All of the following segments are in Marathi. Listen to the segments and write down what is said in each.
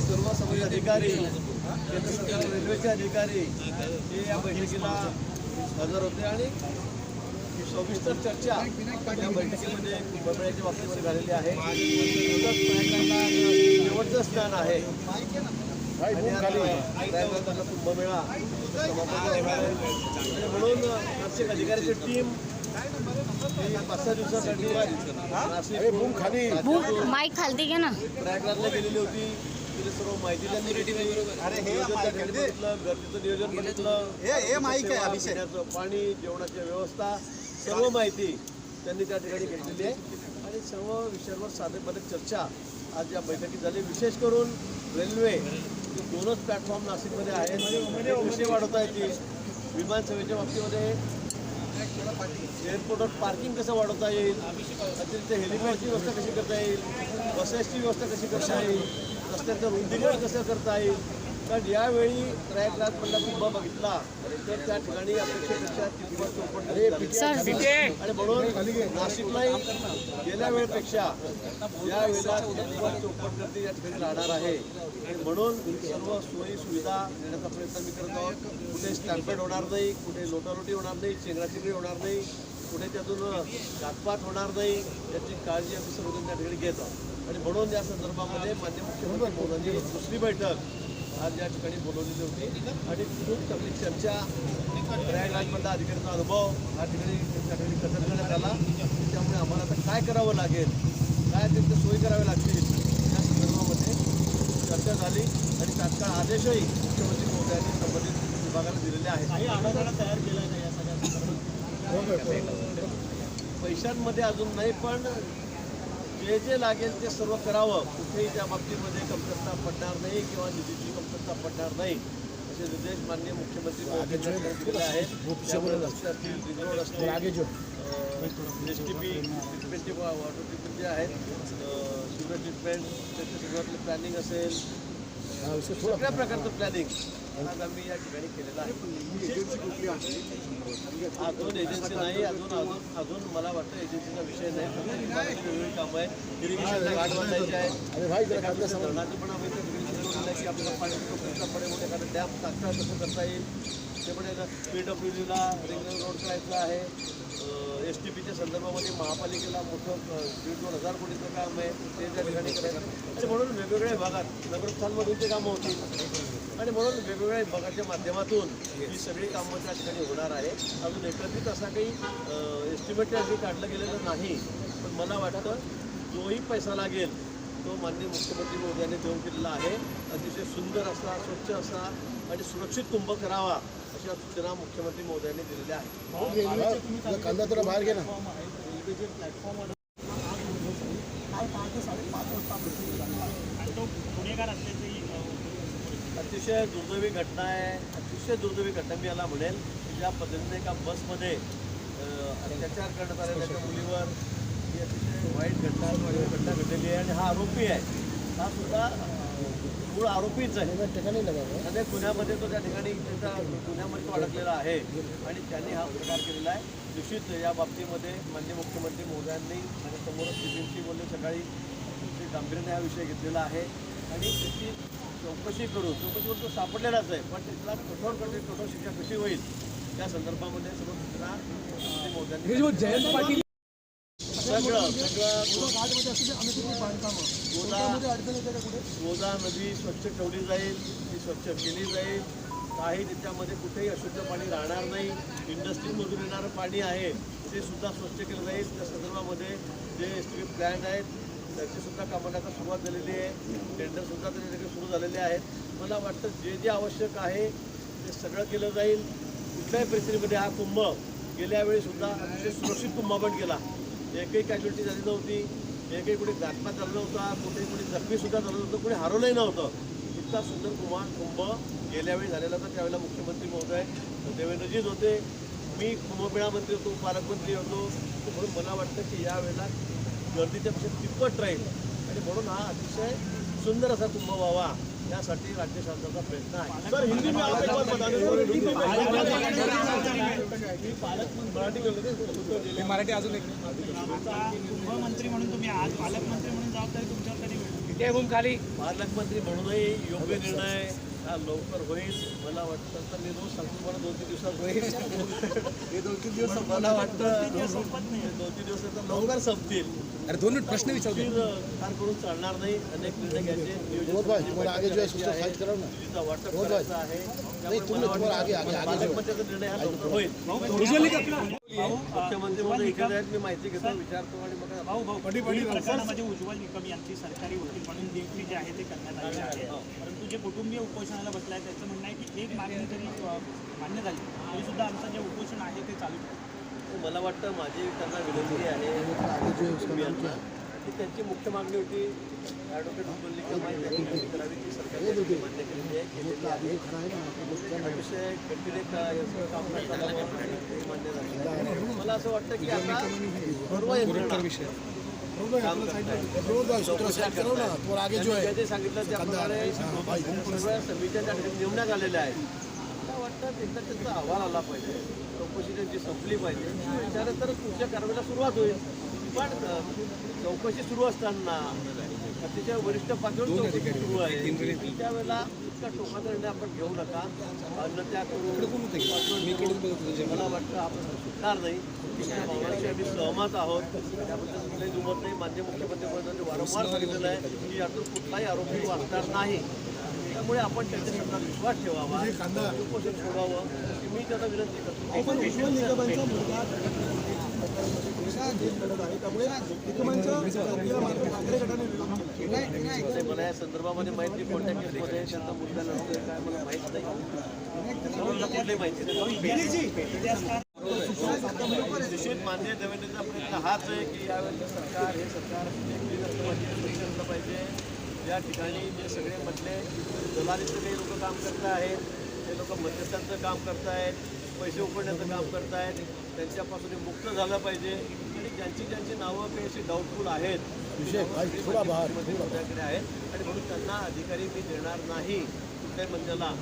सर्व अधिकारी रेल्वेचे अधिकारी हे या बैठकीला हजर होते आणि ही सविस्तर चर्चा या बैठकीमध्ये बाबतीमध्ये झालेली आहे. शेवटचं स्नान आहे. कुंभमेळा म्हणून नाशिक अधिकाऱ्याची टीम पाच सहा दिवसासाठी नाशिक माईक खालती घे ना. प्रयागराजला गेलेली होती. सर्व माहिती त्यांनी घेतली अरे हे गर्दीचं नियोजन बघितलं पाणी जेवणाची व्यवस्था सर्व माहिती त्यांनी त्या ठिकाणी घेतलेली आहे. आणि सर्व विषयांवर साधेपणे चर्चा आज या बैठकीत झाली. विशेष करून रेल्वे दोनच प्लॅटफॉर्म नाशिकमध्ये आहेत. वाढवता येतील? विमानसेवेच्या बाबतीमध्ये एअरपोर्टवर पार्किंग कसं वाढवता येईल? अतिरिक्त हेलिपॅडची व्यवस्था कशी करता येईल? बसेसची व्यवस्था कशी करता येईल? रस्त्याचं रुंदीकरण कसं करता येईल? कारण यावेळी प्रयागराजमधला कुंभ बघितला. तर त्या ठिकाणी अपेक्षेपेक्षा चौपट झाली. आणि म्हणून नाशिकलाही गेल्या वेळेपेक्षा या वेळेला तिप्पट चौपट गर्दी या ठिकाणी राहणार आहे. आणि म्हणून सर्व सोयी सुविधा देण्याचा प्रयत्न मी करत आहोत. कुठे स्टॅम्पेड होणार नाही कुठे लोटालोटी होणार नाही चेंगराचेंगरी होणार नाही कुठे त्यातून घातपात होणार नाही याची काळजी आम्ही सर्वजण त्या ठिकाणी घेत आहोत. आणि म्हणून या संदर्भामध्ये मान्य मुख्यमंत्री मोदींनी दुसरी बैठक आज या ठिकाणी बोलवलेली होती. आणि खूप चांगली चर्चा प्रयागराजमधला अधिकाऱ्याचा अनुभव या ठिकाणी त्या ठिकाणी कथन करण्यात आला. त्यामुळे आम्हाला आता काय करावं लागेल काय अतिरिक्त सोयी कराव्या लागतील या संदर्भामध्ये चर्चा झाली. आणि तात्काळ आदेशही मुख्यमंत्री महोदयांनी संबंधित विभागाला दिलेले आहेत. तयार केला या सगळ्या पैशांमध्ये अजून नाही पण जे जे लागेल ते सर्व करावं. कुठेही त्या बाबतीमध्ये कमतरता पडणार नाही किंवा निधीची कमतरता पडणार नाही असे निर्देश माननीय मुख्यमंत्री दिलेले आहेत. रोड असतील एस टी पी ट्रीटमेंटचे वॉटर ट्रीटमेंट जे आहेत. शुगर ट्रीटमेंट त्याच्या सगळ्यातलं प्लॅनिंग असेल. सगळ्या प्रकारचं प्लॅनिंग या ठिकाणी केलेलं आहे. अजून एजन्सी नाही अजून अजून अजून मला वाटतं एजन्सीचा विषय नाही. वेगवेगळी कामं आहेत. इरिगेशनला घाट बांधायचे धरणाचं पण आम्ही आहे की आपल्याला पाणी पडे म्हणून एखादं डॅम तात्काळ कसं करता येईल. ते पण पी डब्ल्यू डीला रिंग रोड करायचं आहे. एस टी पीच्या संदर्भामध्ये महापालिकेला मोठं दीड दोन हजार कोटीचं काम आहे. ते त्या ठिकाणी करायचं. आणि म्हणून वेगवेगळ्या भागात नगरस्थानमधून ते कामं होतील. आणि म्हणून वेगवेगळ्या विभागाच्या माध्यमातून ही सगळी कामं त्या ठिकाणी होणार आहे. अजून एकत्रित असा काही एस्टिमेट त्या ठिकाणी काढलं गेलेलं नाही पण मला वाटतं जोही पैसा लागेल तो माननीय मुख्यमंत्री मोदयांनी देऊन केलेला आहे. अतिशय सुंदर असा स्वच्छ असा आणि सुरक्षित कुंभ करावा अशा सूचना मुख्यमंत्री मोदयांनी दिलेल्या आहेत. कांदा थोडा बाहेर घे ना. अतिशय दुर्दैवी घटना आहे. अतिशय दुर्दैवी घटना मी याला म्हणेल की ज्या पद्धतीने एका बसमध्ये अत्याचार करण्यात आले त्याच्या मुलीवर ही अतिशय वाईट घटना घटना घडलेली आहे आणि हा आरोपी आहे. हा सुद्धा मूळ आरोपीच आहे. ठिकाणी लगावं आणि पुण्यामध्ये तो त्या ठिकाणी त्याचा पुण्यामध्ये तो अडकलेला आहे आणि त्यांनी हा प्रकार केलेला आहे. निश्चित या बाबतीमध्ये माननीय मुख्यमंत्री महोदयांनी माझ्यासमोरच टिफिनशी बोलले सकाळी गांभीर्याने हा विषय घेतलेला आहे. आणि त्याची चौकशी करू. चौकशीवर तो सापडलेलाच आहे. पण त्याला कठोर करते कठोर शिक्षा कशी होईल त्या संदर्भामध्ये सगळं सगळं गोदा गोदा नदी स्वच्छ ठेवली जाईल ती स्वच्छ केली जाईल. काही त्याच्यामध्ये कुठेही अशुद्ध पाणी राहणार नाही. इंडस्ट्रीमधून येणारं पाणी आहे ते सुद्धा स्वच्छ केलं जाईल. त्या संदर्भामध्ये जे एस टी प्लॅन्ट आहेत त्याची सुद्धा कामाला आता सुरुवात झालेली आहे. टेंडरसुद्धा त्या सुरू झालेले आहेत. मला वाटतं जे जे आवश्यक आहे ते सगळं केलं जाईल. कुठल्याही परिस्थितीमध्ये हा कुंभ गेल्या वेळी सुद्धा अतिशय सुरक्षित कुंभ आपण केला एकही कॅज्युअलिटी झाली नव्हती. एकही कुठे घातपात झाला नव्हता. कुठे कुठे जखमीसुद्धा झालं नव्हतं. कुणी हरवलंही नव्हतं. इतका सुंदर कुमार कुंभ गेल्या वेळी झालेला होता. त्यावेळेला मुख्यमंत्री महोदय देवेंद्रजीच होते. मी कुंभमेळा मंत्री होतो पालकमंत्री होतो. म्हणून मला वाटतं की यावेळेला गर्दीच्या पेक्षा तिप्पट राहील. आणि म्हणून हा अतिशय सुंदर असा कुंभ व्हावा यासाठी राज्य शासनाचा प्रयत्न आहे. सर हिंदी में आप एक बार बता दें सर, हिंदी में मराठी अजून एक गृहमंत्री म्हणून तुम्ही आज पालकमंत्री म्हणून जबाबदारी तुमच्यावर कधी खाली. पालकमंत्री म्हणूनही योग्य निर्णय हा लवकर होईल मला वाटतं. तर मी रोज सांगतो मला दोन तीन दिवसात होईल. हे दोन तीन दिवस मला वाटतं संपत नाही. दोन तीन दिवस तर लवकर संपतील. अरे दोन मिनिट प्रश्न विचारतो फिर करून चालणार नाही. अनेक निर्णय घ्यायचे. नियोजन है, करायची उसको आहे. साइड कराओ ना. निधीचा वाटप भाई. करायचा आहे. निर्णय हा लवकर होईल. मुख्यमंत्री म्हणून इथे आहेत मी माहिती घेतो विचारतो आणि मग भाऊ भाऊ बीड प्रकरणामध्ये उज्ज्वल निकम यांची सरकारी वकील म्हणून नियुक्ती जी आहे ते करण्यात आली आहे. परंतु जे कुटुंबीय उपोषणाला बसले आहे त्याचं म्हणणं आहे की एक मागणी जरी मान्य झाली तरी सुद्धा आमचं जे उपोषण आहे ते चालू ठेवू. मला वाटतं माझी त्यांना विनंती आहे. की त्यांची मुख्य मागणी होती ॲडव्होकेट आहे त्यांची मागणी करावी ती सरकारने मान्य केलेली आहे केलेली आहे. अतिशय कठीण एक याचं काम करताना ते मान्य झालं मला असं वाटतं की आता सर्व यंत्रणा सांगितलं त्याप्रमाणे सगळ्या समित्या त्या ठिकाणी नेमण्यात आलेल्या आहेत मला वाटतं एकदा त्यांचा अहवाल आला पाहिजे चौकशी त्यांची संपली पाहिजे त्यानंतर पुढच्या कारवाईला सुरुवात होईल पण चौकशी सुरू असताना अतिशय वरिष्ठ पातळीवर चौकशी सुरू आहे त्यावेळेला इतका टोकाचा निर्णय आपण घेऊ नका अन्न त्या करून मला वाटतं आपण सुटणार नाही. आम्ही सहमत आहोत. त्याबद्दल कुठलाही दुमत नाही. मान्य मुख्यमंत्री महोदयांनी वारंवार सांगितलेलं आहे की यातून कुठलाही आरोपी वाचणार नाही. त्यामुळे आपण त्यांच्या शब्दात विश्वास ठेवावा. उपोषण अशी मी त्यांना विनंती करतो. मला या संदर्भामध्ये माहिती कोणत्या केसमध्ये त्यांचा मुद्दा नसतोय काय मला माहीत नाही. माहिती नाही. निश्चित मान्य देवेंद्रचा प्रयत्न हाच आहे की यावेळेचं सरकार हे सरकार एक असलं पाहिजे. या ठिकाणी जे सगळे मधले दलालीचे काही लोक काम करत आहेत. ते लोक मध्यस्थांचं काम करतायत पैसे उकडण्याचं काम करतायत त्यांच्यापासून हे मुक्त झालं पाहिजे. आणि ज्यांची ज्यांची नावं काही अशी डाऊटफुल आहेत विषय आहेत. आणि म्हणून त्यांना अधिकारी मी देणार नाही कुठल्याही मंत्र्याला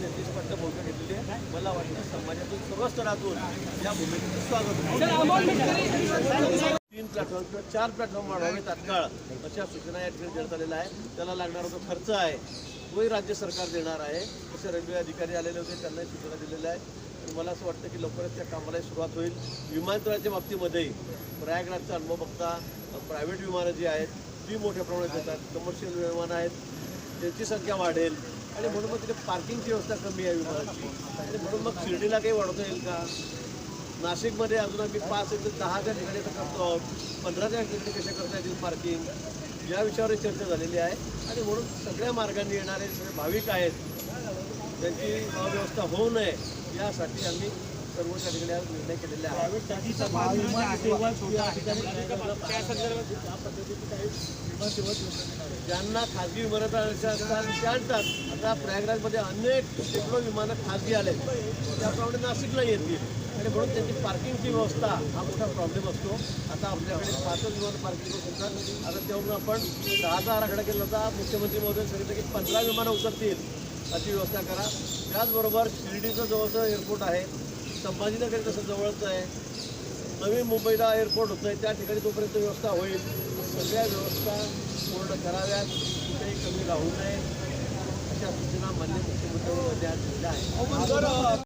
त्यांची स्पष्ट भूमिका घेतलेली आहे. मला वाटतं समाजातून सर्व स्तरातून या भूमिकेचं स्वागत होईल. तीन प्लॅटफॉर्म किंवा चार प्लॅटफॉर्म वाढवावे तात्काळ अशा सूचना या ठिकाणी देण्यात आलेल्या आहे त्याला लागणारा जो खर्च आहे तोही राज्य सरकार देणार आहे. तसे रेल्वे अधिकारी आलेले होते त्यांनाही सूचना दिलेल्या आहेत. मला असं वाटतं की लवकरच त्या कामाला सुरुवात होईल. विमानतळाच्या बाबतीमध्ये प्रयागराजचा अनुभव बघता प्रायव्हेट विमानं जी आहेत ती मोठ्या प्रमाणात येतात. कमर्शियल विमानं आहेत. त्यांची संख्या वाढेल. आणि म्हणून मग तिथे पार्किंगची व्यवस्था कमी आहे विभागाची. आणि म्हणून मग शिर्डीला काही वाढवता येईल का? नाशिकमध्ये अजून आम्ही पाच ते दहाच्या ठिकाणी आता करतो आहोत. पंधराच्या ठिकाणी कशा करता येतील पार्किंग या विषयावर चर्चा झालेली आहे. आणि म्हणून सगळ्या मार्गांनी येणारे सगळे भाविक आहेत त्यांची व्यवस्था होऊ नये यासाठी आम्ही सर्व निर्णय केलेले आहे. ज्यांना खाजगी विमानात आणायचे असतात ते आणतात. आता प्रयागराजमध्ये अनेक शेकडो विमानं खाजगी आले त्याप्रमाणे नाशिकला येतील. आणि म्हणून त्यांची पार्किंगची व्यवस्था हा मोठा प्रॉब्लेम असतो. आता आपल्याकडे पाचच विमान पार्किंग शकतात आता त्यावरून आपण दहाचा आराखडा केला होता मुख्यमंत्री महोदय सांगितलं की पंधरा विमानं उतरतील. अशी व्यवस्था करा. त्याचबरोबर शिर्डीचं जवळचं एअरपोर्ट आहे. संभाजीनगर कसं जवळच आहे? नवीन मुंबईला एअरपोर्ट होतं आहे त्या ठिकाणी तोपर्यंत व्यवस्था होईल. सगळ्या व्यवस्था पूर्ण कराव्यात. कुठेही कमी राहू नये. अशा सूचना मान्य मुख्यमंत्र्यांनी दिल्या आहेत.